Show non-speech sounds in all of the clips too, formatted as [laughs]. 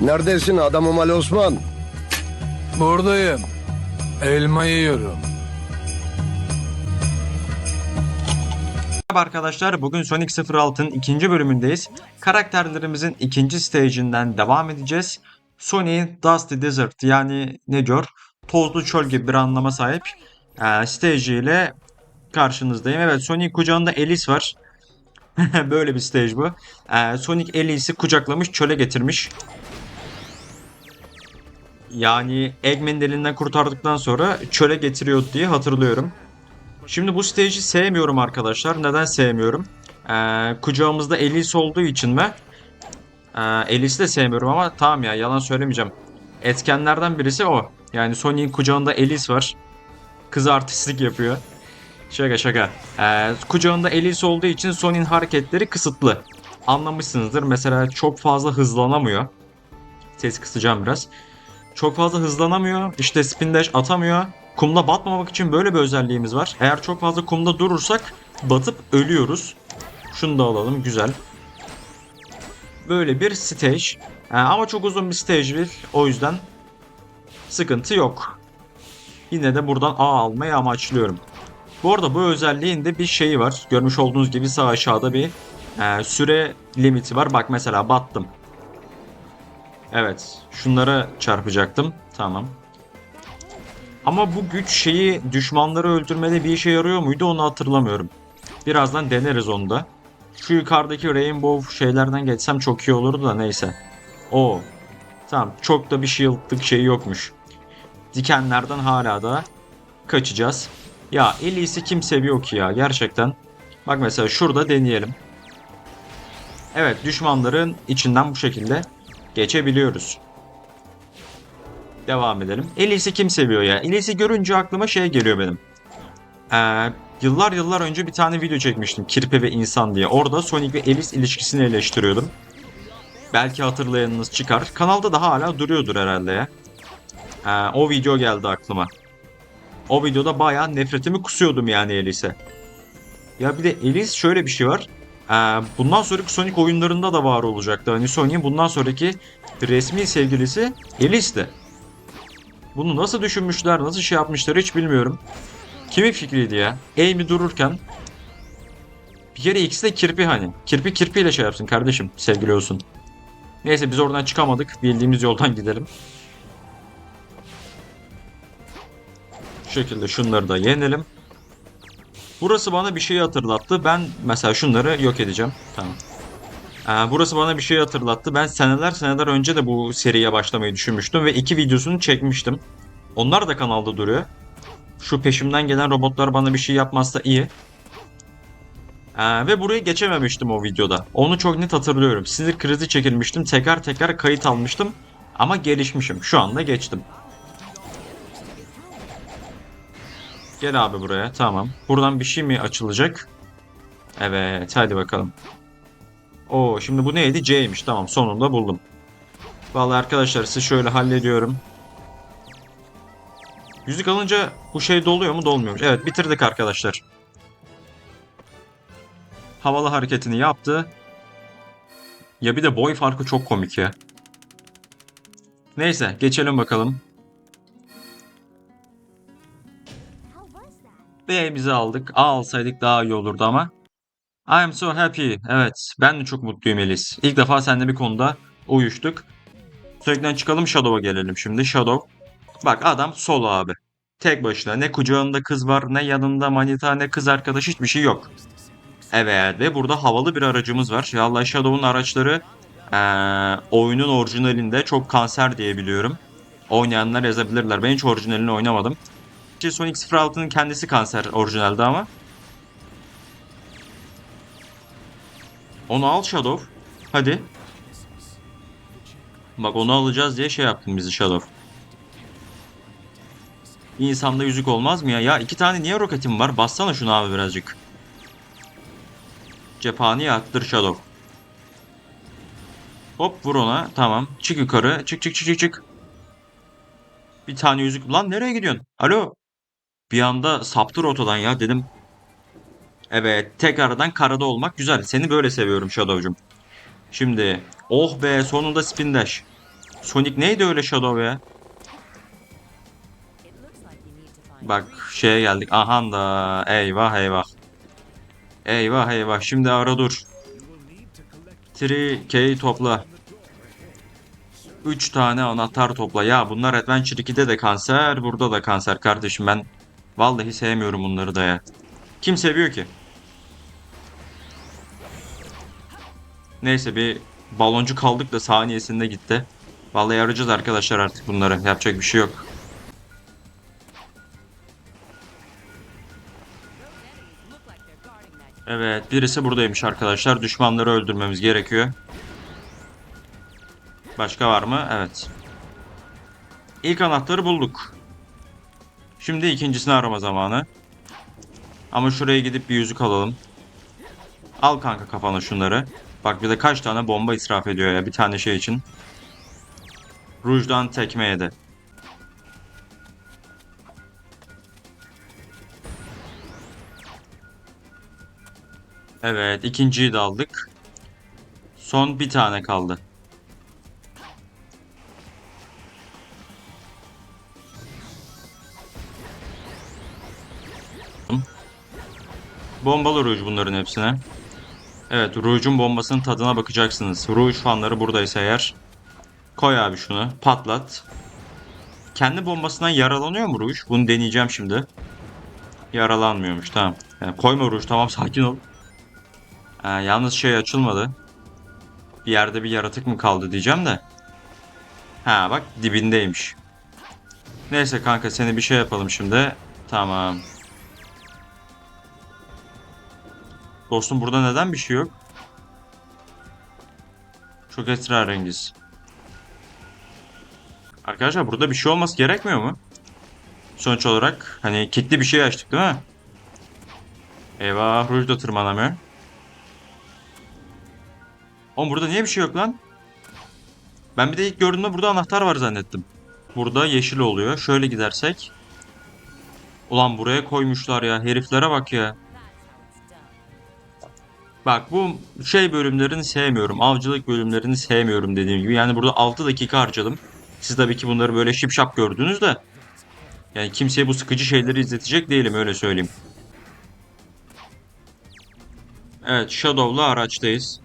Neredesin adamım Ali Osman? Buradayım. Elma yiyorum. Merhaba arkadaşlar, bugün Sonic 06'ın ikinci bölümündeyiz. Karakterlerimizin ikinci stage'inden devam edeceğiz. Sonic'in Dusty Desert yani ne diyor? Tozlu çöl gibi bir anlama sahip e, stage ile karşınızdayım. Evet Sonic kucağında Alice var. [laughs] Böyle bir stage bu. E, Sonic Alice'i kucaklamış çöle getirmiş. Yani Eggman'in elinden kurtardıktan sonra çöle getiriyordu diye hatırlıyorum. Şimdi bu stage'i sevmiyorum arkadaşlar. Neden sevmiyorum? Ee, kucağımızda Elise olduğu için mi? Ee, Elise'i de sevmiyorum ama tamam ya yalan söylemeyeceğim. Etkenlerden birisi o. Yani Sony'in kucağında Elise var. Kız artistlik yapıyor. Şaka şaka. Ee, kucağında Elise olduğu için Sony'in hareketleri kısıtlı. Anlamışsınızdır. Mesela çok fazla hızlanamıyor. Ses kısacağım biraz. Çok fazla hızlanamıyor. İşte spin dash atamıyor. Kumda batmamak için böyle bir özelliğimiz var. Eğer çok fazla kumda durursak batıp ölüyoruz. Şunu da alalım. Güzel. Böyle bir stage. Ee, ama çok uzun bir stage değil. O yüzden sıkıntı yok. Yine de buradan A almayı amaçlıyorum. Bu arada bu özelliğin de bir şeyi var. Görmüş olduğunuz gibi sağ aşağıda bir e, süre limiti var. Bak mesela battım. Evet. Şunlara çarpacaktım. Tamam. Ama bu güç şeyi düşmanları öldürmede bir işe yarıyor muydu onu hatırlamıyorum. Birazdan deneriz onu da. Şu yukarıdaki rainbow şeylerden geçsem çok iyi olurdu da neyse. O. Tamam çok da bir shield'lık şey yokmuş. Dikenlerden hala da kaçacağız. Ya Elise'i kim seviyor ki ya gerçekten. Bak mesela şurada deneyelim. Evet düşmanların içinden bu şekilde geçebiliyoruz. Devam edelim. Elise'i kim seviyor ya? Elise'i görünce aklıma şey geliyor benim. Ee, yıllar yıllar önce bir tane video çekmiştim. Kirpi ve insan diye. Orada Sonic ve Elise ilişkisini eleştiriyordum. Belki hatırlayanınız çıkar. Kanalda da hala duruyordur herhalde ya. Ee, o video geldi aklıma. O videoda bayağı nefretimi kusuyordum yani Elise'e. Ya bir de Elise şöyle bir şey var. Ee, bundan sonraki Sonic oyunlarında da var olacaktı. Hani Sonic'in bundan sonraki resmi sevgilisi Elise'di. Bunu nasıl düşünmüşler, nasıl şey yapmışlar hiç bilmiyorum. Kimin fikriydi ya? Amy dururken bir kere ikisi de kirpi hani. Kirpi kirpiyle şey yapsın kardeşim, sevgili olsun. Neyse biz oradan çıkamadık. Bildiğimiz yoldan gidelim. Şu şekilde şunları da yenelim. Burası bana bir şeyi hatırlattı. Ben mesela şunları yok edeceğim. Tamam. Ee, burası bana bir şey hatırlattı. Ben seneler seneler önce de bu seriye başlamayı düşünmüştüm ve iki videosunu çekmiştim. Onlar da kanalda duruyor. Şu peşimden gelen robotlar bana bir şey yapmazsa iyi. Ee, ve burayı geçememiştim o videoda. Onu çok net hatırlıyorum. Sinir krizi çekilmiştim. Tekrar tekrar kayıt almıştım. Ama gelişmişim. Şu anda geçtim. Gel abi buraya. Tamam. Buradan bir şey mi açılacak? Evet. Hadi bakalım. Oo şimdi bu neydi? C'ymiş. Tamam sonunda buldum. Vallahi arkadaşlar sizi şöyle hallediyorum. Yüzük alınca bu şey doluyor mu? Dolmuyormuş. Evet bitirdik arkadaşlar. Havalı hareketini yaptı. Ya bir de boy farkı çok komik ya. Neyse geçelim bakalım. B'mizi aldık. A alsaydık daha iyi olurdu ama. I am so happy. Evet, ben de çok mutluyum Elis. İlk defa seninle bir konuda uyuştuk. Sürekli çıkalım Shadow'a gelelim şimdi. Shadow. Bak adam solo abi. Tek başına. Ne kucağında kız var, ne yanında manita, ne kız arkadaş hiçbir şey yok. Evet ve burada havalı bir aracımız var. Ya Allah Shadow'un araçları ee, oyunun orijinalinde çok kanser diye biliyorum. Oynayanlar yazabilirler. Ben hiç orijinalini oynamadım. Sonic 06'nın kendisi kanser orijinalde ama. Onu al Shadow. Hadi. Bak onu alacağız diye şey yaptın bizi Shadow. İnsanda yüzük olmaz mı ya? Ya iki tane niye roketim var? Bassana şunu abi birazcık. Cephaneyi attır Shadow. Hop vur ona. Tamam. Çık yukarı. Çık çık çık çık çık. Bir tane yüzük. Lan nereye gidiyorsun? Alo. Bir anda saptı rotadan ya dedim. Evet tekrardan karada olmak güzel. Seni böyle seviyorum Shadow'cum. Şimdi oh be sonunda spin dash. Sonic neydi öyle Shadow ya? Bak şeye geldik. Aha da eyvah eyvah. Eyvah eyvah. Şimdi ara dur. 3K topla. 3 tane anahtar topla. Ya bunlar Adventure 2'de de kanser, burada da kanser kardeşim ben. Vallahi sevmiyorum bunları da ya. Kim seviyor ki? Neyse bir baloncu kaldık da saniyesinde gitti. Vallahi arayacağız arkadaşlar artık bunları. Yapacak bir şey yok. Evet, birisi buradaymış arkadaşlar. Düşmanları öldürmemiz gerekiyor. Başka var mı? Evet. İlk anahtarı bulduk. Şimdi ikincisini arama zamanı. Ama şuraya gidip bir yüzük alalım. Al kanka kafana şunları. Bak bir de kaç tane bomba israf ediyor ya bir tane şey için. Rujdan tekme yedi. Evet ikinciyi de aldık. Son bir tane kaldı. Bombalı ruj bunların hepsine. Evet, Rouge'un bombasının tadına bakacaksınız. Rouge fanları buradaysa eğer. Koy abi şunu, patlat. Kendi bombasından yaralanıyor mu Rouge? Bunu deneyeceğim şimdi. Yaralanmıyormuş, tamam. Yani koyma Rouge, tamam sakin ol. Ee, yalnız şey açılmadı. Bir yerde bir yaratık mı kaldı diyeceğim de. Ha bak dibindeymiş. Neyse kanka seni bir şey yapalım şimdi. Tamam. Dostum burada neden bir şey yok? Çok esrarengiz. Arkadaşlar burada bir şey olması gerekmiyor mu? Sonuç olarak hani kilitli bir şey açtık değil mi? Eyvah Rouge da tırmanamıyor. Oğlum burada niye bir şey yok lan? Ben bir de ilk gördüğümde burada anahtar var zannettim. Burada yeşil oluyor. Şöyle gidersek. Ulan buraya koymuşlar ya. Heriflere bak ya. Bak bu şey bölümlerini sevmiyorum. Avcılık bölümlerini sevmiyorum dediğim gibi. Yani burada 6 dakika harcadım. Siz tabii ki bunları böyle şipşap gördünüz de. Yani kimseye bu sıkıcı şeyleri izletecek değilim öyle söyleyeyim. Evet Shadow'la araçtayız.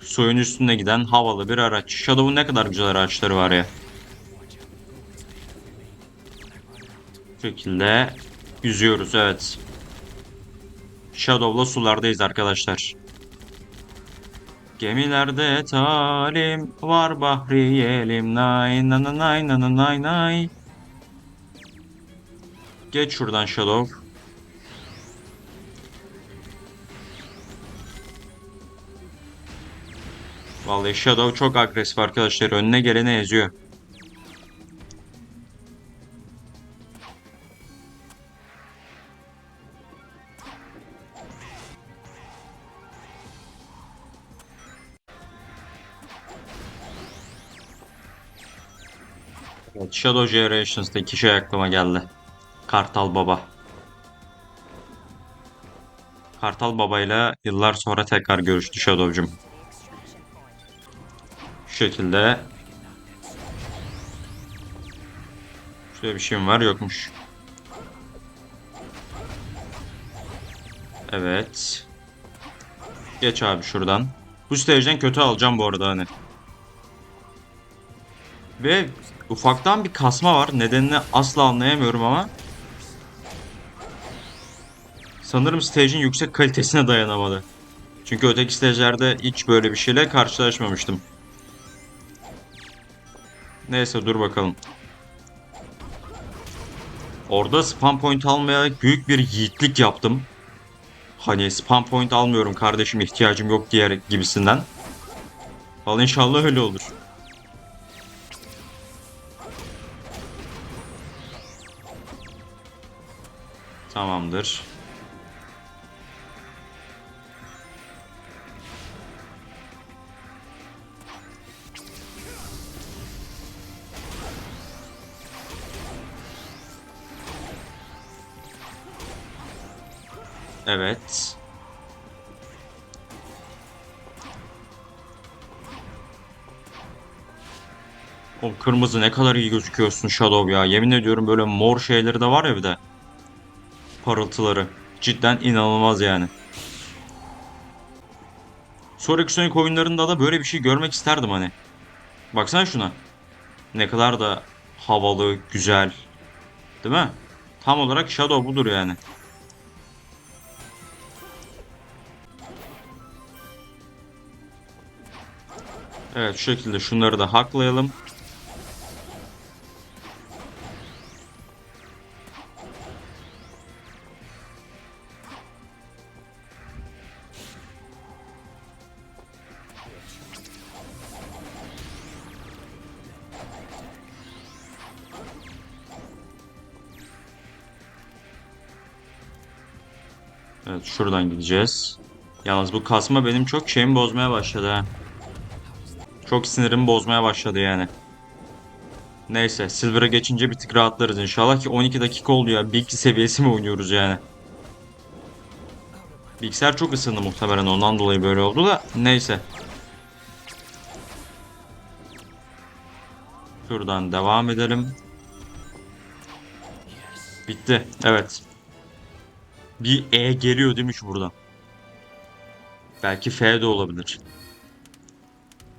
Suyun üstünde giden havalı bir araç. Shadow'un ne kadar güzel araçları var ya. Bu şekilde yüzüyoruz evet. Shadow'la sulardayız arkadaşlar. Gemilerde talim var bahriyelim nay nay nay nay nay nay. Geç şuradan Shadow. Vallahi Shadow çok agresif arkadaşlar. Önüne geleni eziyor. Shadow Generations'taki şey aklıma geldi. Kartal Baba. Kartal Baba'yla yıllar sonra tekrar görüştü Shadow'cum. Şu şekilde. Şöyle bir şeyim var yokmuş. Evet. Geç abi şuradan. Bu stage'den kötü alacağım bu arada hani. Ve ufaktan bir kasma var. Nedenini asla anlayamıyorum ama. Sanırım stage'in yüksek kalitesine dayanamadı. Çünkü öteki stage'lerde hiç böyle bir şeyle karşılaşmamıştım. Neyse dur bakalım. Orada spam point almaya büyük bir yiğitlik yaptım. Hani spam point almıyorum kardeşim ihtiyacım yok diğer gibisinden. Vallahi inşallah öyle olur. Tamamdır. Evet. O kırmızı ne kadar iyi gözüküyorsun Shadow ya. Yemin ediyorum böyle mor şeyleri de var ya bir de. Parıltıları. Cidden inanılmaz yani. Sonraki Sonic oyunlarında da böyle bir şey görmek isterdim hani. Baksana şuna. Ne kadar da havalı, güzel. Değil mi? Tam olarak Shadow budur yani. Evet şu şekilde şunları da haklayalım. Evet şuradan gideceğiz. Yalnız bu kasma benim çok şeyimi bozmaya başladı ha. Çok sinirimi bozmaya başladı yani. Neyse Silver'a geçince bir tık rahatlarız inşallah ki 12 dakika oldu ya. Bilgi seviyesi mi oynuyoruz yani? Bilgisayar çok ısındı muhtemelen ondan dolayı böyle oldu da neyse. Şuradan devam edelim. Bitti. Evet. Bir E geliyor değil mi şu buradan? Belki F de olabilir.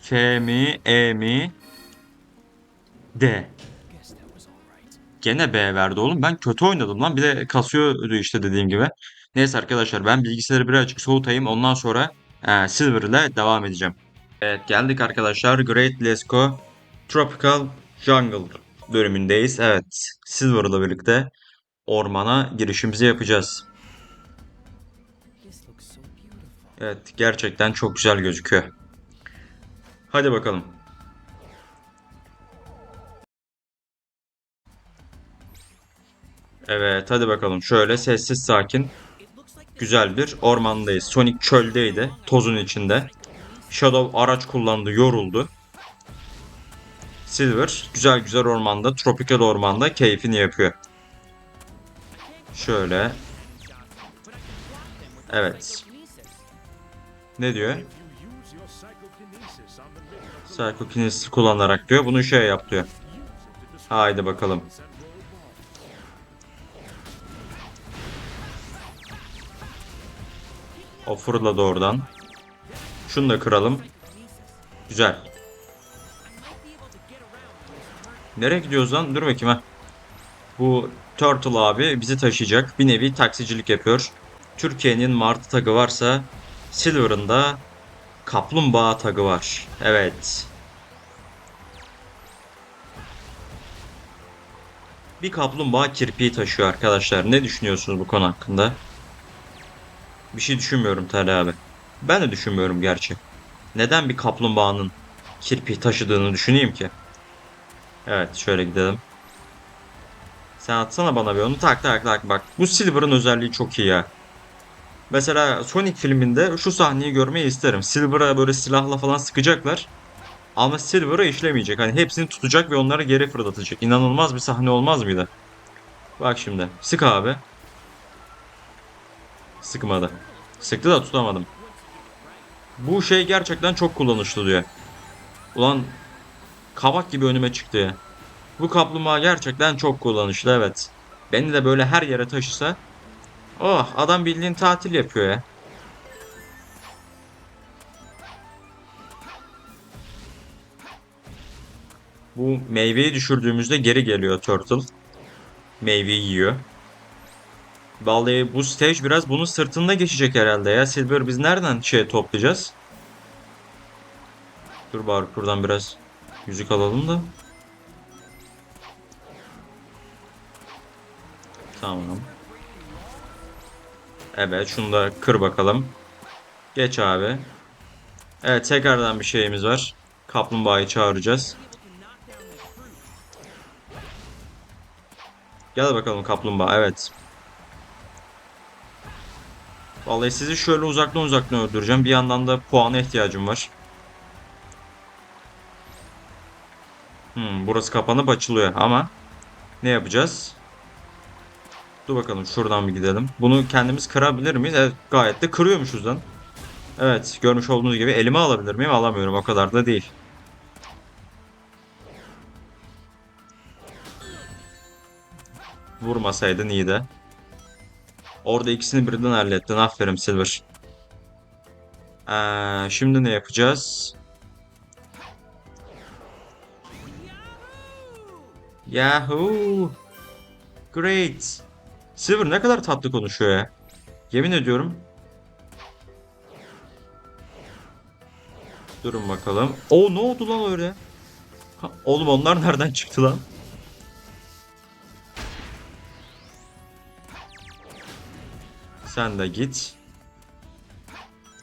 F mi? E mi? D. Gene B verdi oğlum. Ben kötü oynadım lan. Bir de kasıyordu işte dediğim gibi. Neyse arkadaşlar ben bilgisayarı birazcık soğutayım. Ondan sonra e, Silver ile devam edeceğim. Evet geldik arkadaşlar. Great Lesko Tropical Jungle bölümündeyiz. Evet Silver ile birlikte ormana girişimizi yapacağız. Evet gerçekten çok güzel gözüküyor. Hadi bakalım. Evet hadi bakalım. Şöyle sessiz sakin güzel bir ormandayız. Sonic çöldeydi. Tozun içinde. Shadow araç kullandı. Yoruldu. Silver güzel güzel ormanda, tropikal ormanda keyfini yapıyor. Şöyle. Evet. Ne diyor? Psychokinesis kullanarak diyor. Bunu şey yap diyor. Haydi bakalım. O fırladı oradan. Şunu da kıralım. Güzel. Nereye gidiyoruz lan? Dur bakayım ha. Bu Turtle abi bizi taşıyacak. Bir nevi taksicilik yapıyor. Türkiye'nin Martı tagı varsa Silver'ın da Kaplumbağa tagı var. Evet. Bir kaplumbağa kirpiği taşıyor arkadaşlar. Ne düşünüyorsunuz bu konu hakkında? Bir şey düşünmüyorum Tali abi. Ben de düşünmüyorum gerçi. Neden bir kaplumbağanın kirpiği taşıdığını düşüneyim ki? Evet şöyle gidelim. Sen atsana bana bir onu tak tak tak bak. Bu Silver'ın özelliği çok iyi ya. Mesela Sonic filminde şu sahneyi görmeyi isterim. Silver'a böyle silahla falan sıkacaklar. Ama Silver'a işlemeyecek. Hani hepsini tutacak ve onları geri fırlatacak. İnanılmaz bir sahne olmaz mıydı? Bak şimdi. Sık abi. Sıkmadı. Sıktı da tutamadım. Bu şey gerçekten çok kullanışlı diyor. Ulan kabak gibi önüme çıktı ya. Bu kaplumbağa gerçekten çok kullanışlı evet. Beni de böyle her yere taşısa. Oh adam bildiğin tatil yapıyor ya. Bu meyveyi düşürdüğümüzde geri geliyor Turtle. Meyveyi yiyor. Vallahi bu stage biraz bunun sırtında geçecek herhalde ya. Silver biz nereden şey toplayacağız? Dur bari buradan biraz yüzük alalım da. Tamam. Evet şunu da kır bakalım. Geç abi. Evet tekrardan bir şeyimiz var. Kaplumbağayı çağıracağız. Gel bakalım kaplumbağa evet. Vallahi sizi şöyle uzaktan uzaktan öldüreceğim. Bir yandan da puana ihtiyacım var. Hmm, burası kapanıp açılıyor ama ne yapacağız? Dur bakalım şuradan bir gidelim. Bunu kendimiz kırabilir miyiz? Evet gayet de kırıyormuşuz lan. Evet görmüş olduğunuz gibi elime alabilir miyim? Alamıyorum o kadar da değil. Vurmasaydın iyi de. Orada ikisini birden hallettin. Aferin Silver. Ee, şimdi ne yapacağız? Yahoo! Great! Silver ne kadar tatlı konuşuyor ya. Yemin ediyorum. Durun bakalım. O ne oldu lan öyle? Oğlum onlar nereden çıktı lan? Sen de git.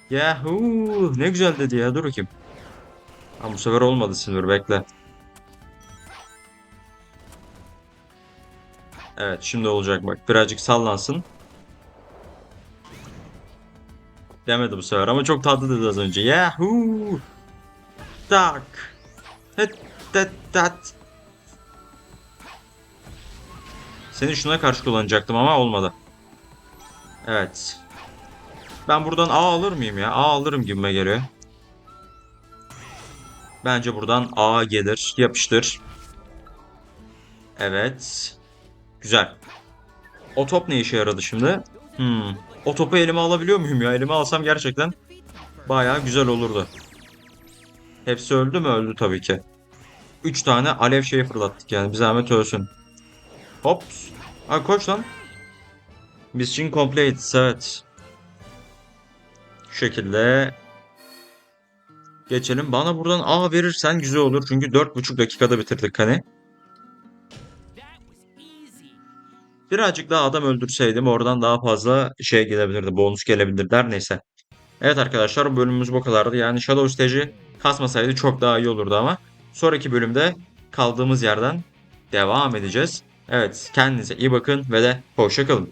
Yahoo! Ne güzel dedi ya. Dur bakayım. Ha, bu sefer olmadı Silver. Bekle. Evet şimdi olacak bak. Birazcık sallansın. Demedi bu sefer ama çok tatlı dedi az önce. Yahoo! Tak. Het tat. Seni şuna karşı kullanacaktım ama olmadı. Evet. Ben buradan A alır mıyım ya? A alırım gibime geliyor. Bence buradan A gelir. Yapıştır. Evet. Güzel. O top ne işe yaradı şimdi? Hmm. O topu elime alabiliyor muyum ya? Elime alsam gerçekten bayağı güzel olurdu. Hepsi öldü mü? Öldü tabii ki. 3 tane alev şeyi fırlattık yani. Bir zahmet ölsün. Hops. Ha koş lan. Mission complete. Evet. Şu şekilde geçelim. Bana buradan A verirsen güzel olur. Çünkü 4,5 dakikada bitirdik hani. Birazcık daha adam öldürseydim oradan daha fazla şey gelebilirdi. Bonus gelebilirdi. Her neyse. Evet arkadaşlar bölümümüz bu kadardı. Yani Shadow Stage'i kasmasaydı çok daha iyi olurdu ama. Sonraki bölümde kaldığımız yerden devam edeceğiz. Evet kendinize iyi bakın ve de hoşça kalın.